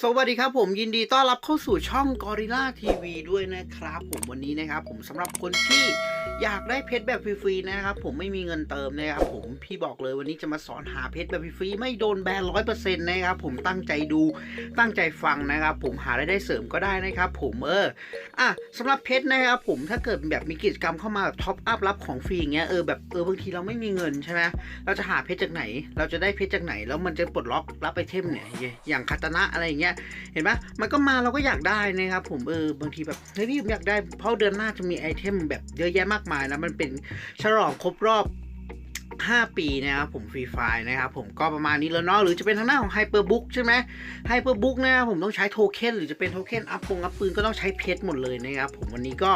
สวัสดีครับผมยินดีต้อนรับเข้าสู่ช่อง Gorilla TV ด้วยนะครับ ผมวันนี้นะครับ ผมสำหรับคนที่อยากได้เพชรแบบฟรีๆนะครับ ผมไม่มีเงินเติมนะครับ ผมพี่บอกเลยวันนี้จะมาสอนหาเพชรแบบฟรีๆไม่โดนแบนร้อยเปอร์เซ็นต์นะครับ ผมตั้งใจดูตั้งใจฟังนะครับ ผมหารายได้เสริมก็ได้นะครับ ผมเอออะสำหรับเพชรนะครับ ผมถ้าเกิดแบบมีกิจกรรมเข้ามาแบบท็อปอัพรับของฟรีอย่างเงี้ยเออแบบเออบางทีเราไม่มีเงินใช่ไหมเราจะหาเพชรจากไหน เราจะได้เพชรจากไหน แล้วมันจะปลดล็อกรับไอเทมเนี่ยอย่างคาตนะอะไรอย่างเงี้ยเห็นปะมันก็มาเราก็อยากได้นะครับผมเออบางทีแบบเฮ้ยพี่ผมอยากได้เพราะเดือนหน้าจะมีไอเทมแบบเยอะแยะมากมายแล้วมันเป็นฉลองครบรอบ 5 ปีนะครับผมฟรีไฟนะครับผมก็ประมาณนี้แล้วเนาะหรือจะเป็นทางหน้าของไฮเปอร์บุ๊กใช่ไหมไฮเปอร์บุ๊กนะครับผมต้องใช้โทเค็นหรือจะเป็นโทเค็นอัพปงอัพปืนก็ต้องใช้เพชรหมดเลยนะครับผมวันนี้ก็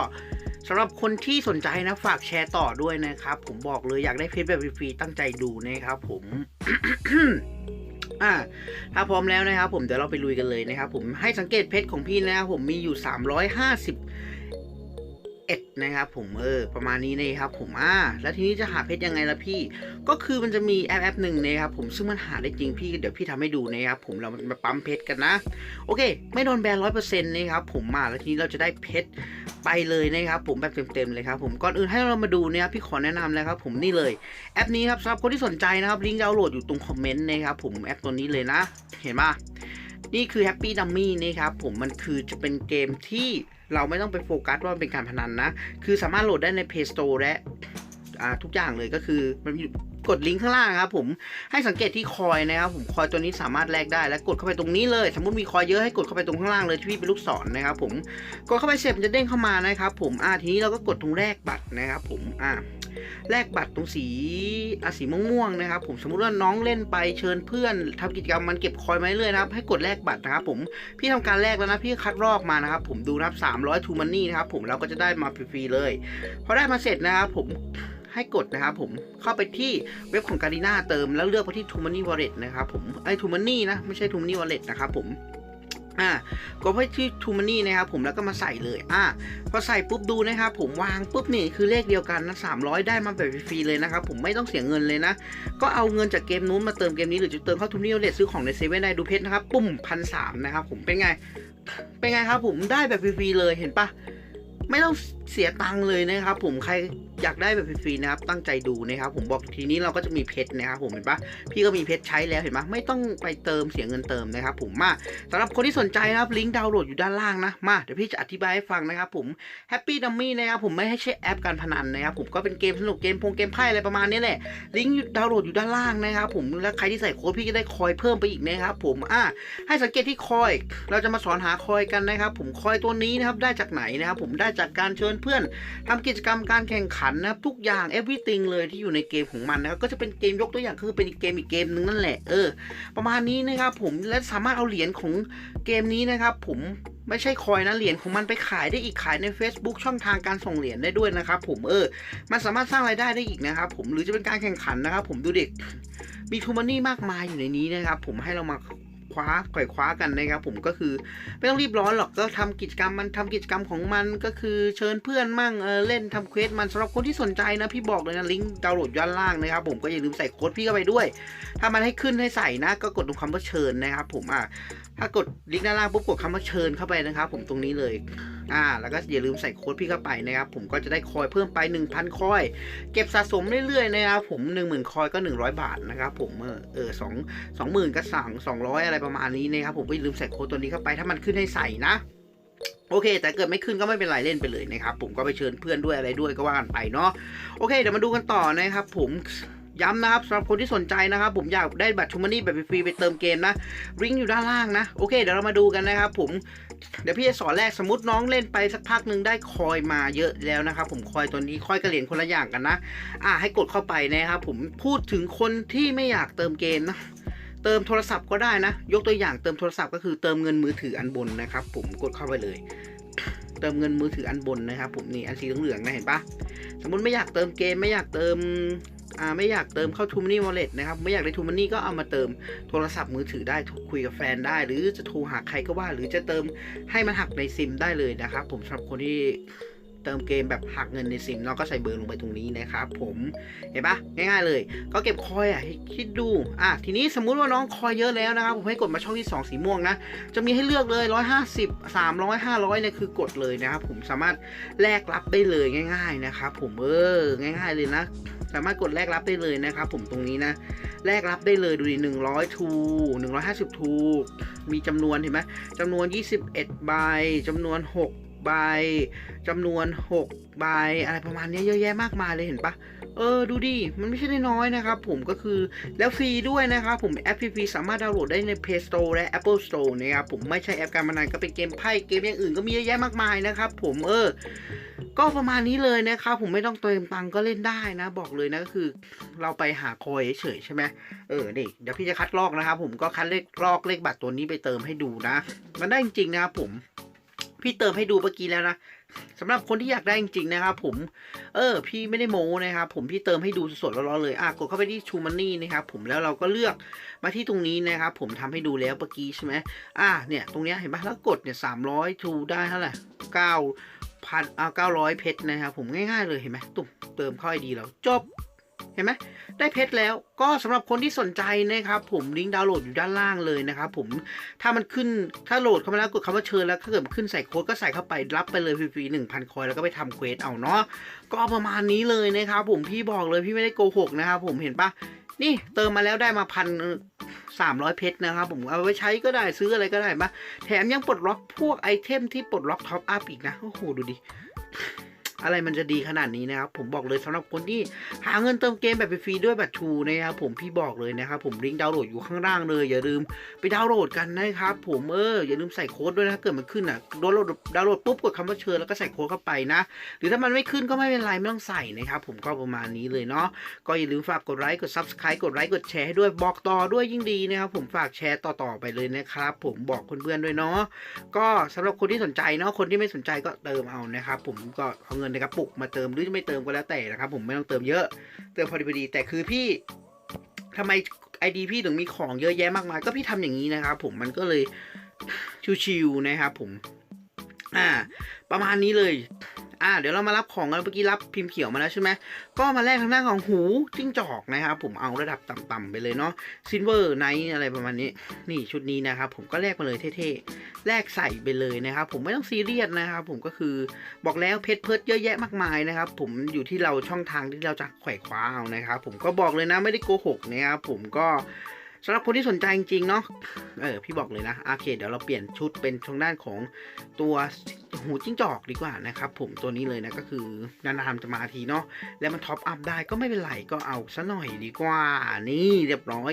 สำหรับคนที่สนใจนะฝากแชร์ต่อด้วยนะครับ ผมบอกเลยอยากได้เพชรแบบฟรีๆตั้งใจดูนะครับผม อ่าถ้าพร้อมแล้วนะครับ ผมเดี๋ยวเราไปลุยกันเลยนะครับ ผมให้สังเกตเพชรของพี่นะครับผมมีอยู่ 350 เอ็ดนะครับผมเออประมาณนี้นะครับผมอ่าแล้วทีนี้จะหาเพชรยังไงล่ะพี่ ก็คือมันจะมีแอปแอปหนึ่งนะครับผมซึ่งมันหาได้จริงพี่เดี๋ยวพี่ทำให้ดูนะครับผมเรามาปั๊มเพชรกันนะ โอเค ไม่โดนแบนร้อยเปอร์เซ็นต์นะครับผมมาแล้วทีนี้เราจะได้เพชรไปเลยนะครับผมแบบเต็มๆเลยครับผมก่อนอื่นให้เรามาดูนะครับพี่ขอแนะนำเลยครับผมนี่เลยแอปนี้ครับสำหรับคนที่สนใจนะครับลิงก์ดาวน์โหลดอยู่ตรงคอมเมนต์นะครับผมแอปตัวนี้เลยนะ เห็นปะ นี่คือ Happy Dummy นะครับผมมันคือจะเป็นเกมที่เราไม่ต้องไปโฟกัสว่ามันเป็นการพนันนะ คือสามารถโหลดได้ใน Play Store และทุกอย่างเลยก็คือมันกดลิงก์ข้างล่างครับผมให้สังเกตที่คอยนะครับผมคอยตัวนี้สามารถแลกได้แล้วกดเข้าไปตรงนี้เลย สมมติมีคอยเยอะให้กดเข้าไปตรงข้างล่างเลยที่พี่เป็นลูกศรนะครับผมกดเข้าไปเสร็จมันจะเด้งเข้ามานะครับผมอ่าทีนี้เราก็กดตรงแรกบัตรนะครับผมอ่า แลกบัตรตรงสีอสีม่วงๆนะครับ ผมสมมุติว่าน้องเล่นไปเชิญเพื่อนทำกิจกรรมมันเก็บคอยมาเรื่อยนะครับ ให้กดแลกบัตรนะครับ ผมพี่ทำการแลกแล้วนะพี่คัดลอกมานะครับ ผมดูนะครับ300ทูมันนี่นะครับ ผมเราก็จะได้มาฟรีๆเลยพอได้มาเสร็จนะครับ ผมให้กดนะครับผมเข้าไปที่เว็บของการีนาเติมแล้วเลือกไปที่ t ูมันนี่วอลเล็ตนะครับผมไอ้ทูมันนี่นะไม่ใช่ t ูมันนี่วอลเล็ตนะครับผม อ่ากดไปที่ทูมันนี่นะครับผมแล้วก็มาใส่เลยอ่าพอใส่ปุ๊บดูนะครับผมวางปุ๊บนี่คือเลขเดียวกันนะ300ได้มาแบบฟรีเลยนะครับผมไม่ต้องเสียเงินเลยนะ ก็เอาเงินจากเกมนู้นมาเติมเกมนี้หรือจะเติมเข้าทูมนี่เลทซื้อของในเซเว่นได้ดูเพชรนะครับปุ่มพันสามนะครับผมเป็นไง เป็นไงครับผมได้แบบฟรีๆเลยเห็นปะไม่ต้อง เสียตังค์เลยนะครับผมใครอยากได้แบบฟรีๆนะครับ ตั้งใจดูนะครับ ผมบอกทีนี้เราก็จะมีเพชรนะครับผมเห็นปะพี่ก็มีเพชรใช้แล้วเห็นปะไม่ต้องไปเติมเสียเงินเติมนะครับ ผมมาสำหรับคนที่สนใจนะครับลิงก์ดาวน์โหลดอยู่ด้านล่างนะมาเดี๋ยวพี่จะอธิบายให้ฟังนะครับ ผม Happy Dummy นะครับผมไม่ให้ใช้แอปการพนันนะครับ ผมก็เป็นเกมสนุกเกมพงเกมไพ่อะไรประมาณนี้แหละลิงก์ดาวน์โหลดอยู่ด้านล่างนะครับผมแล้วใครที่ใส่โค้ดพี่ก็ได้คอยเพิ่มไปอีกนะครับผมอะให้สังเกตที่คอย เราจะมาสอนหาคอยกันนะครับ ผมคอยตัวนี้นะครับได้จากไหนนะครับผมได้จากการเชิญเพื่อนทำกิจกรรมการแข่งขันนะครับทุกอย่าง everything เลยที่อยู่ในเกมของมันนะครับก็จะเป็นเกมยกตัวอย่างคือเป็นเกมอีกเกมหนึ่งนั่นแหละเออประมาณนี้นะครับผมและสามารถเอาเหรียญของเกมนี้นะครับผมไม่ใช่คอยนะเหรียญของมันไปขายได้อีกขายใน Facebook ช่องทางการส่งเหรียญได้ด้วยนะครับผมเออ มันสามารถสร้างรายได้ได้อีกนะครับผมหรือจะเป็นการแข่งขันนะครับผมดูเด็กมีทูมันนี่มากมายอยู่ในนี้นะครับผมให้เรามา คว้าไขว่คว้ากันนะครับผมก็คือไม่ต้องรีบร้อนหรอกก็ทำกิจกรรมมันทำกิจกรรมของมันก็คือเชิญเพื่อนมั่งเออเล่นทำเควสมันสำหรับคนที่สนใจนะพี่บอกเลยนะลิงก์ดาวน์โหลดย้อนล่างนะครับผมก็อย่าลืมใส่โค้ดพี่เข้าไปด้วย ถ้ามันให้ขึ้นให้ใส่นะ ก็กดตรงคำว่าเชิญนะครับผมอะถ้ากดลิงก์ด้านล่างปุ๊บกดคำว่าเชิญเข้าไปนะครับผมตรงนี้เลยอ่าแล้วก็อย่าลืมใส่โค้ดพี่เข้าไปนะครับผมก็จะได้คอยเพิ่มไป 1,000 คอย เก็บสะสมเรื่อยๆนะครับผม 10,000 คอยก็ 100 บาทนะครับผมเออเออสองสองหมื่นก็สั่ง200 อะไรประประมาณนี้นะครับผมก็อย่ลืมใส่โค้ดตัวนี้เข้าไปถ้ามันขึ้นให้ใส่นะ โอเค แต่เกิดไม่ขึ้นก็ไม่เป็นไรเล่นไปเลยนะครับผมก็ไปเชิญเพื่อนด้วยอะไรด้วยก็ว่ากันไปเนาะโอเคเดี๋ยวมาดูกันต่อนะครับ ผมย้ำนะครับสำหรับคนที่สนใจนะครับ ผมอยากได้บัตรชูมันนี่แบบฟรีไปเติมเกมนะลิงก์อยู่ด้านล่างนะโอเคเดี๋ยวเรามาดูกันนะครับ ผมเดี๋ยวพี่จะสอนแรกสมมติน้องเล่นไปสักพักหนึ่งได้คอยมาเยอะแล้วนะครับผมคอยตัวนี้คอยกระเหรียญคนละอย่างกันนะ อ่าให้กดเข้าไปนะครับ ผมพูดถึงคนที่ไม่อยากเติมเกมนะ เติมโทรศัพท์ก็ได้นะ ยกตัวอย่างเติมโทรศัพท์ก็คือเติมเงินมือถืออันบนนะครับ ผมกดเข้าไปเลย เติมเงินมือถืออันบนนะครับ ผมนี่อันสีเหลืองๆนะเห็นปะสมมติไม่อยากเติมเกมไม่อยากเติมอ่าไม่อยากเติมเข้าทูมันนี่วอลเล็ตนะครับไม่อยากได้ทูมันนี่ก็เอามาเติมโทรศัพท์มือถือได้คุยกับแฟนได้ หรือจะโทรหาใครก็ว่า หรือจะเติมให้มันหักในซิมได้เลยนะครับ ผมสำหรับคนที่ เติมเกมแบบหักเงินในซิมเนาก็ใส่เบอร์ลงไปตรงนี้นะครับผมเห็นปะง่ายๆเลย ก็เก็บคอยอะคิดดูอะทีนี้สมมุติว่าน้องคอยเยอะแล้วนะครับผมให้กดมาช่องที่ 2 สีม่วงนะจะมีให้เลือกเลย 150 300 500เนี่ยคือกดเลยนะครับผมสามารถแลกรับได้เลยง่าย ๆนะครับผมเออง่าย ๆเลยนะ สามารถกดแลกรับได้เลยนะครับผมตรงนี้นะแลกรับได้เลยดูดิ100ทู150ทูมีจำนวนเห็นไหมจำนวน 21 ใบจำนวน 6 ใบจำนวน6ใบอะไรประมาณนี้เยอะแยะมากมายเลยเห็นปะเออดูดิ มันไม่ใช่น้อยนะครับ ผมก็คือแล้วฟรีด้วยนะครับผมแอปฟรีสามารถดาวน์โหลดได้ใน Play Store และ Apple Store นะครับผมไม่ใช่แอปการพนันก็เป็นเกมไพ่เกมอย่างอื่นก็มีเยอะแยะมากมายนะครับ ผมเออ ก็ประมาณนี้เลยนะครับผมไม่ต้องเติมตังก็เล่นได้นะ บอกเลยนะก็คือ เราไปหาคอยเฉยใช่ไหมเออนี่เดี๋ยวพี่จะคัดลอกนะครับผมก็คัดเลขลอกเลขบัตรตัวนี้ไปเติมให้ดูนะ มันได้จริงๆนะครับผม พี่เติมให้ดูเมื่อกี้แล้วนะสำหรับคนที่อยากได้จริงๆนะครับผม เออ พี่ไม่ได้โม้นะครับผมพี่เติมให้ดูสดๆร้อนๆเลยอะกดเข้าไปที่ชูมันนี่นะครับผมแล้วเราก็เลือกมาที่ตรงนี้นะครับผมทำให้ดูแล้วเมื่อกี้ใช่ไหมอะเนี่ยตรงเนี้ยเห็นปะแล้วกดเนี่ยสามร้อยทูได้เท่าไหร่เก้าพันอ่าเก้าร้อยเพชรนะครับผมง่ายๆเลยเห็นไหมตุ่มเติมเข้าไอดีแล้วจบ เห็นไหมได้เพชรแล้วก็สำหรับคนที่สนใจนะครับ ผมลิงก์ดาวน์โหลดอยู่ด้านล่างเลยนะครับผมถ้ามันขึ้นถ้าโหลดเข้ามาแล้วกดคำว่าเชิญแล้วถ้าเกิดขึ้นใส่โค้ดก็ใส่เข้าไปรับไปเลยฟรีๆหนึ่งพันคอยแล้วก็ไปทำเควสเอาเนาะก็ประมาณนี้เลยนะครับผมพี่บอกเลยพี่ไม่ได้โกหกนะครับผมเห็นปะนี่เติมมาแล้วได้มาพันสามร้อยเพชรนะครับผมเอาไว้ใช้ก็ได้ซื้ออะไรก็ได้ปะแถมยังปลดล็อกพวกไอเทมที่ปลดล็อกท็อปอัพอีกนะโอ้โหดูดิ อะไรมันจะดีขนาดนี้นะครับผมบอกเลยสำหรับคนที่หาเงินเติมเกมแบบฟรีด้วยบัตรทูนะครับผมพี่บอกเลยนะครับผมลิงก์ดาวน์โหลดอยู่ข้างล่างเลย อย่าลืมไปดาวน์โหลดกันนะครับผมเอออย่าลืมใส่โค้ดด้วยนะถ้าเกิดมันขึ้นอะดาวน์โหลดดาวน์โหลดปุ๊บกดคำว่าเชิญแล้วก็ใส่โค้ดเข้าไปนะ หรือถ้ามันไม่ขึ้นก็ไม่เป็นไรไม่ต้องใส่นะครับผมก็ประมาณนี้เลยเนาะก็อย่าลืมฝากกดไลค์กด subscribe กดไลค์กดแชร์ให้ด้วยบอกต่อด้วยยิ่งดีนะครับผมฝากแชร์ต่อๆไปเลยนะครับผมบอกเพื่อนๆด้วยเนาะก็สำหรับคนที่สนใจเนาะคนที่ไม่สนใจก็เติมเอานะครับผมก็เอาเงินในกระปุกมาเติมหรือไม่เติมก็แล้วแต่นะครับ ผมไม่ต้องเติมเยอะ เติมพอดีพอดีแต่คือพี่ทำไมไอดีพี่ถึงมีของเยอะแยะมากมายก็พี่ทำอย่างนี้นะครับผมมันก็เลยชิวๆนะครับผม อ่า ประมาณนี้เลย อ่าเดี๋ยวเรามารับของกันเมื่อกี้รับพิมพ์เขียวมาแล้วใช่ไหมก็มาแลกทางด้านของหูจิ้งจอกนะครับผมเอาระดับต่ำๆไปเลยเนาะซินเวอร์ไนท์อะไรประมาณนี้ นี่ชุดนี้นะครับผมก็แลกมาเลยเท่ๆแลกใส่ไปเลยนะครับผมไม่ต้องซีเรียสนะครับผมก็คือบอกแล้วเพชรเพิร์ดเยอะแยะมากมายนะครับผมอยู่ที่เราช่องทางที่เราจะไขว่คว้าเอานะครับผมก็บอกเลยนะไม่ได้โกหกนะครับผมก็ สำหรับคนที่สนใจจริงๆเนาะเออพี่บอกเลยนะโอเคเดี๋ยวเราเปลี่ยนชุดเป็นทางด้านของตัวหูจิ้งจอกดีกว่านะครับผมตัวนี้เลยนะก็คือนานๆจะมาทีเนาะแล้วมันท็อปอัพได้ก็ไม่เป็นไรก็เอาซะหน่อยดีกว่า นี่เรียบร้อย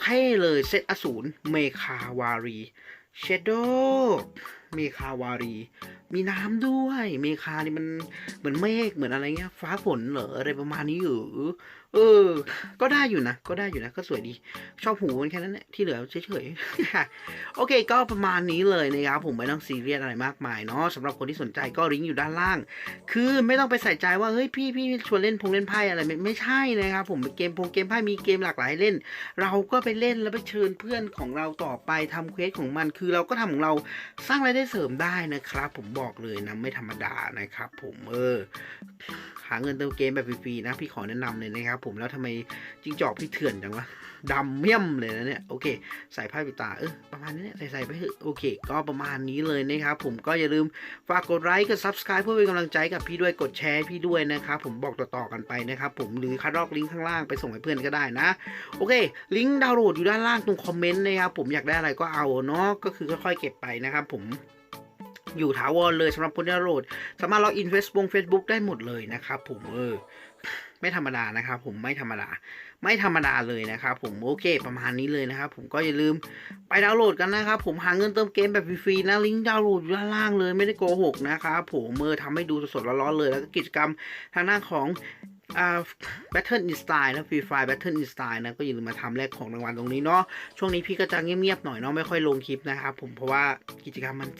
เท่เลยเซตอสูรเมคาวารีเชโดเมคาวารี มีน้ำด้วยเมคานี่มันเหมือนเมฆเหมือนอะไรเงี้ย ฟ้าฝนเหรออะไรประมาณนี้อยู่เออ ก็ได้อยู่นะ ก็ได้อยู่นะ ก็สวยดี ชอบหูมันแค่นั้นแหละ ที่เหลือเฉยๆ โอเค ก็ประมาณนี้เลยนะครับ ผมไม่ต้องซีเรียสอะไรมากมายเนาะสำหรับคนที่สนใจก็ลิงก์อยู่ด้านล่าง คือไม่ต้องไปใส่ใจว่า เฮ้ยพี่พี่ชวนเล่นพงเล่นไพ่อะไร ไม่ไม่ใช่นะครับผมเกมพงเกมไพ่มีเกมหลากหลายเล่น เราก็ไปเล่นแล้วไปเชิญเพื่อนของเราต่อไปทำเควสของมัน คือเราก็ทำของเราสร้างรายได้เสริมได้นะครับ ผมบอกอกเลยนะไม่ธรรมดานะครับ ผมเออหาเงินเติมเกมแบบฟรีๆนะพี่ขอแนะนำเลยนะครับ ผมแล้วทำไมจิงจอกพี่เถื่อนจังวะดำเมี่ยมเลยนะเนี่ยโอเค ใส่ผ้าปิดตาเออประมาณนี้ใส่ใส่ไปเถอะโอเค ก็ประมาณนี้เลยนะครับ ผมก็อย่าลืมฝากกดไลค์กด subscribe เพื่อเป็นกำลังใจกับพี่ด้วยกดแชร์พี่ด้วยนะครับผมบอกต่อๆกันไปนะครับผมหรือคัดลอกลิงก์ข้างล่างไปส่งให้เพื่อนก็ได้นะ โอเค ลิงก์ดาวน์โหลดอยู่ด้านล่างตรงคอมเมนต์นะครับผมอยากได้อะไรก็เอาเนาะก็คือค่อยๆเก็บไปนะครับผม อยู่ถาวรเลยสำหรับคนที่ดาวน์โหลดสามารถล็อกอินเฟซบุ๊กเฟซบุ๊กได้หมดเลยนะครับผมเออไม่ธรรมดานะครับผมไม่ธรรมดา ไม่ธรรมดาเลยนะครับผมโอเคประมาณนี้เลยนะครับผมก็อย่าลืมไปดาวน์โหลดกันนะครับผมหาเงินเติมเกมแบบฟรีๆนะลิงก์ดาวน์โหลดอยู่ด้านล่างเลยไม่ได้โกหกนะครับผมเมื่อทำให้ดูสดๆร้อนๆเลย แล้วก็กิจกรรมทางด้านของ อ่า Battle in Style นะ Free Fire Battle in Style นะก็อย่าลืมมาทำแลกของรางวัลตรงนี้เนาะช่วงนี้พี่ก็จะเงียบๆหน่อยเนาะไม่ค่อยลงคลิปนะครับผมเพราะว่ากิจกรรมมัน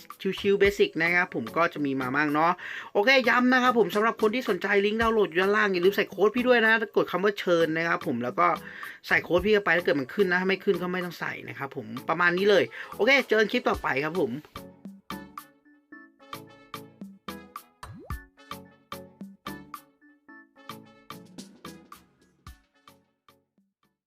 ชิวๆเบสิกนะครับผมก็จะมีมาบ้างเนาะโอเคย้ำนะครับผมสำหรับคนที่สนใจลิงก์ดาวน์โหลดอยู่ด้านล่างอย่าลืมใส่โค้ดพี่ด้วยนะกดคำว่าเชิญนะครับผมแล้วก็ใส่โค้ดพี่เข้าไปถ้าเกิดมันขึ้นนะถ้าไม่ขึ้นก็ไม่ต้องใส่นะครับผมประมาณนี้เลยโอเค เจอกันคลิปต่อไปครับผม